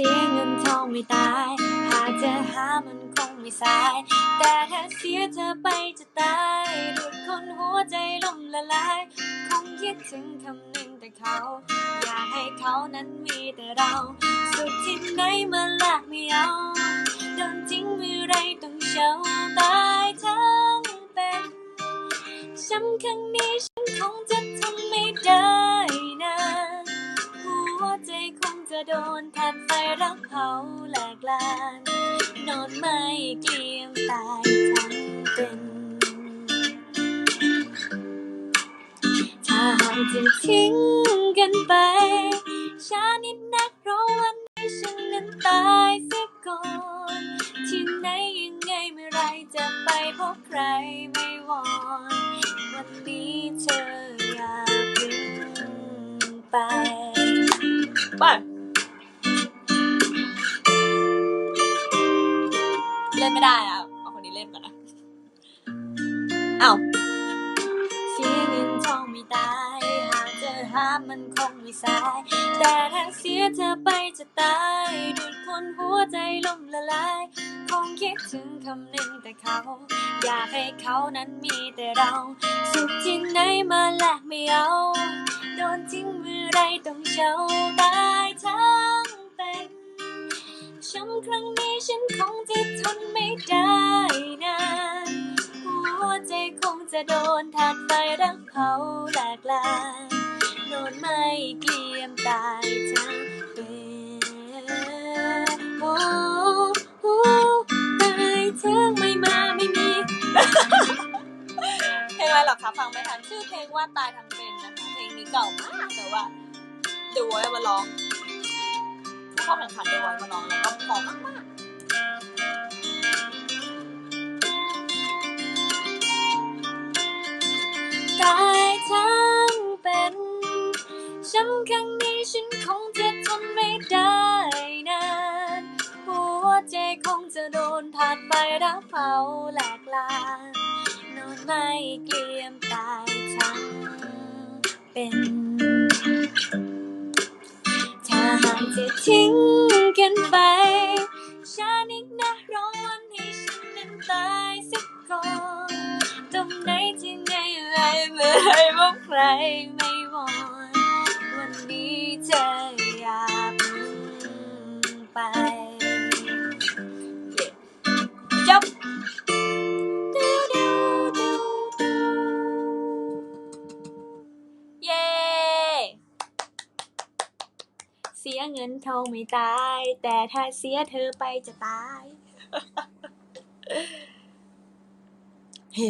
ชีเงินทองไม่ตาย หากจะหามันคงไม่สาย แต่ถ้าเสียเธอไปจะตายหลุดคนหัวใจล่มละลาย คงคิดถึงคำหนึ่งแต่เขา อยากให้เขานั้นมีแต่เรา สุดที่ไหนมาลากไม่เอาโดนทิ้งเมื่อไรต้องเช้าตายทั้งเป็นช้ำครั้งนี้ฉันคงจะทนไม่ได้ จะโดนแทนไฟรักเผาแหลกลาน นอนไม่เกลียมตายทั้งเป็น ถ้าหากจะทิ้งกันไปช้านิดนักเพราะวันนี้ฉันนั้นตายเสียก่อน ที่ไหนยังไงเมื่อไรจะไปพบใครไม่วอน วันนี้เธออย่าเพึ่งไปไล่นไม่ได้อะเอาคนนี้เล่นก่อนนะเอ้าเสียเงินทองไม่ตายหากเจอหามันคงไม่สาย แต่ถ้าเสียเธอไปจะตายดูดคนหัวใจล่มละลายคงคิดถึงคำหนึ่งแต่เขา อยากให้เขานั้นมีแต่เรา สุขที่ไหนมาแลกไม่เอา โดนทิ้งเมื่อไรต้องเช้า ช้ำครั้งนี้ฉันคงจะทนไม่ได้นานหัวใจคงจะโดนทานไฟรักเผาแหลกลานโดนไม่เกลียมตายทั้งเป็นโอ้โอ้ตายทั้งไม่มาไม่มีเพลงอะไรหรอคะฟังไม่ทันชื่อเพลงว่าตายทั้งเป็นนะคะเพลงนี้เก่ามากแต่ว่า The Voice มาร้อง ข้าแข่งขัน The Voice มาร้องแล้วก็พอมากมากตายทั้งเป็นช้ำครั้งนี้ฉันคงจะทนไม่ได้นาน หัวใจคงจะโดนทานไฟรักเผาแหลกลานนอนไม่เกลียมตายทั้งเป็น ถ้าหากจะทิ้ง บใครไม่วอนวันนี้เธออย่าเพึ่งไปจบเย้เสียเงินทองไม่ตาย แต่ถ้าเสียเธอไปจะตาย เฮ้